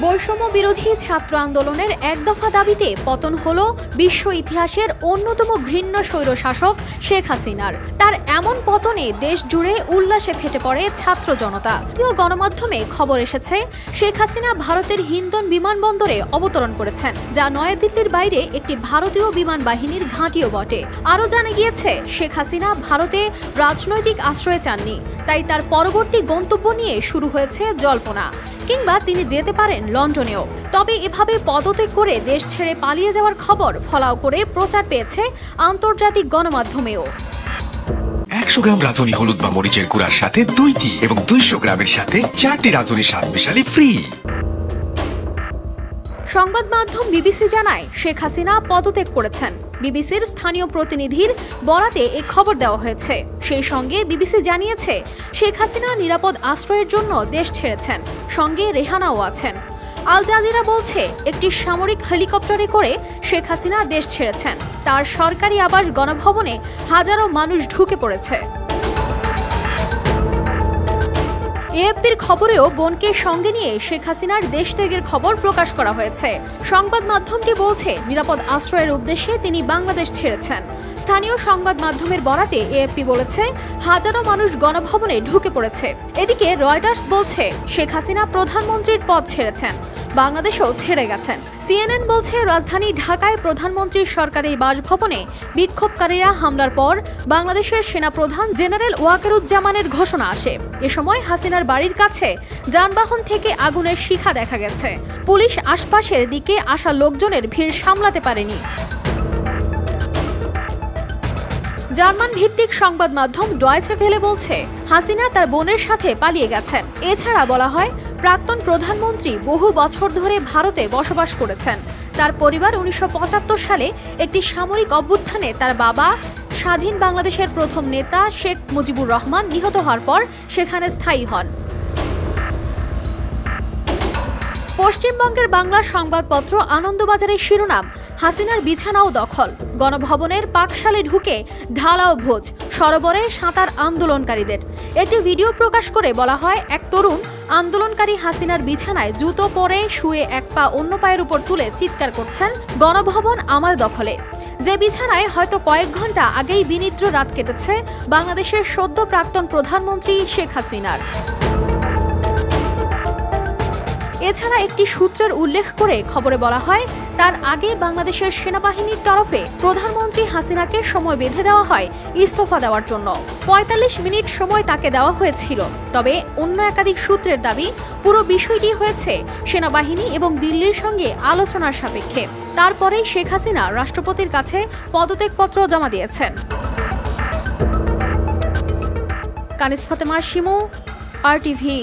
বৈষম্য বিরোধী ছাত্র আন্দোলনের এক দফা দাবিতে পতন হল বিশ্ব ইতিহাসের অন্যতম ঘৃণ্য স্বৈরশাসক শেখ হাসিনার। তার এমন পতনে দেশ জুড়ে উল্লাসে ফেটে পড়ে ছাত্র জনতা। গণমাধ্যমে খবর এসেছে, শেখ হাসিনা ভারতের হিন্দন বিমানবন্দরে অবতরণ করেছেন, যা নয়াদিল্লির বাইরে একটি ভারতীয় বিমান বাহিনীর ঘাঁটিও বটে। আরও জানা গিয়েছে, শেখ হাসিনা ভারতে রাজনৈতিক আশ্রয় চাননি, তাই তার পরবর্তী গন্তব্য নিয়ে শুরু হয়েছে জল্পনা। কিংবা তিনি যেতে পারেন লন্ডনেও। তবে এভাবে পদত্যাগ করে দেশ ছেড়ে পালিয়ে যাওয়ার খবর ফলাও করে প্রচার পেয়েছে আন্তর্জাতিক গণমাধ্যমেও। একশো গ্রাম রাঁধুনি হলুদ বা মরিচের গুঁড়ার সাথে দুইটি এবং দুইশো গ্রামের সাথে চারটি রাঁধুনি স্বাদ মিশালি ফ্রি সংবাদ মাধ্যম বিবিসি জানায়, শেখ হাসিনা পদত্যাগ করেছেন। বিবিসির স্থানীয় প্রতিনিধির বরাতে এ খবর দেওয়া হয়েছে। সেই সঙ্গে বিবিসি জানিয়েছে, শেখ হাসিনা নিরাপদ আশ্রয়ের জন্য দেশ ছেড়েছেন, সঙ্গে রেহানাও আছেন। আল জাজিরা বলছে, একটি সামরিক হেলিকপ্টারে করে শেখ হাসিনা দেশ ছেড়েছেন। তার সরকারি আবাস গণভবনে হাজারো মানুষ ঢুকে পড়েছে। এএফপির খবরেও বোনকে সঙ্গে নিয়ে শেখ হাসিনার দেশ ত্যাগের খবর প্রকাশ করা হয়েছে। সংবাদ মাধ্যমটি বলছে, নিরাপদ আশ্রয়ের উদ্দেশ্যে তিনি বাংলাদেশ ছেড়েছেন। স্থানীয় সংবাদ মাধ্যমের বরাতে এএফপি বলেছে, হাজারো মানুষ গণভবনে ঢুকে পড়েছে। এদিকে রয়টার্স বলছে, শেখ হাসিনা প্রধানমন্ত্রীর পদ ছেড়েছেন। বাংলাদেশও ছেড়ে গেছেন। সিএনএন বলছে, রাজধানী ঢাকায় প্রধানমন্ত্রীর সরকারের বাসভবনে বিক্ষোভকারীরা হামলার পর বাংলাদেশের সেনাপ্রধান জেনারেল ওয়াকারুজ্জামানের ঘোষণা আসে। এ সময় হাসিনার বাড়ির কাছে যানবাহন থেকে আগুনের শিখা দেখা গেছে। পুলিশ আশপাশের দিকে আসা লোকজনের ভিড় সামলাতে পারেনি। জার্মান ভিত্তিক সংবাদ মাধ্যম ডয়েচে ফেলে বলছে, হাসিনা তার বোনের সাথে পালিয়ে গেছেন। এছাড়া বলা হয় প্রাক্তন প্রধানমন্ত্রী বহু বছর ধরে ভারতে বসবাস করেছেন। তার পরিবার উনিশশো পঁচাত্তর সালে একটি সামরিক অভ্যুত্থানে তার বাবা, স্বাধীন বাংলাদেশের প্রথম নেতা শেখ মুজিবুর রহমান নিহত হওয়ার পর সেখানে স্থায়ী হন। পশ্চিমবঙ্গের বাংলা সংবাদপত্র আনন্দবাজারের শিরোনাম, হাসিনার বিছানাও দখল। গণভবনের পাকশালে ঢুকে ঢালাও ভোজ, সরোবরে সাঁতার আন্দোলনকারীদের। একটি ভিডিও প্রকাশ করে বলা হয়, এক তরুণ আন্দোলনকারী হাসিনার বিছানায় জুতো পরে শুয়ে এক পা অন্য পায়ের উপর তুলে চিৎকার করছেন গণভবন আমার দখলে। যে বিছানায় হয়তো কয়েক ঘণ্টা আগেই বিনিদ্র রাত কেটেছে বাংলাদেশের সদ্য প্রাক্তন প্রধানমন্ত্রী শেখ হাসিনার। এছাড়া একটি সূত্রের উল্লেখ করে খবরে বলা হয়, তার আগে বাংলাদেশের সেনাবাহিনীর তরফে প্রধানমন্ত্রী হাসিনাকে সময় বেঁধে দেওয়া হয় ইস্তফা দেওয়ার জন্য। পঁয়তাল্লিশ মিনিট সময় তাকে দেওয়া হয়েছিল। তবে অন্য একাধিক সূত্রের দাবি, পুরো বিষয়টি হয়েছে সেনাবাহিনী এবং দিল্লির সঙ্গে আলোচনার সাপেক্ষে। তারপরেই শেখ হাসিনা রাষ্ট্রপতির কাছে পদত্যাগপত্র জমা দিয়েছেন। Kanis Fatema, Shimu, R TV.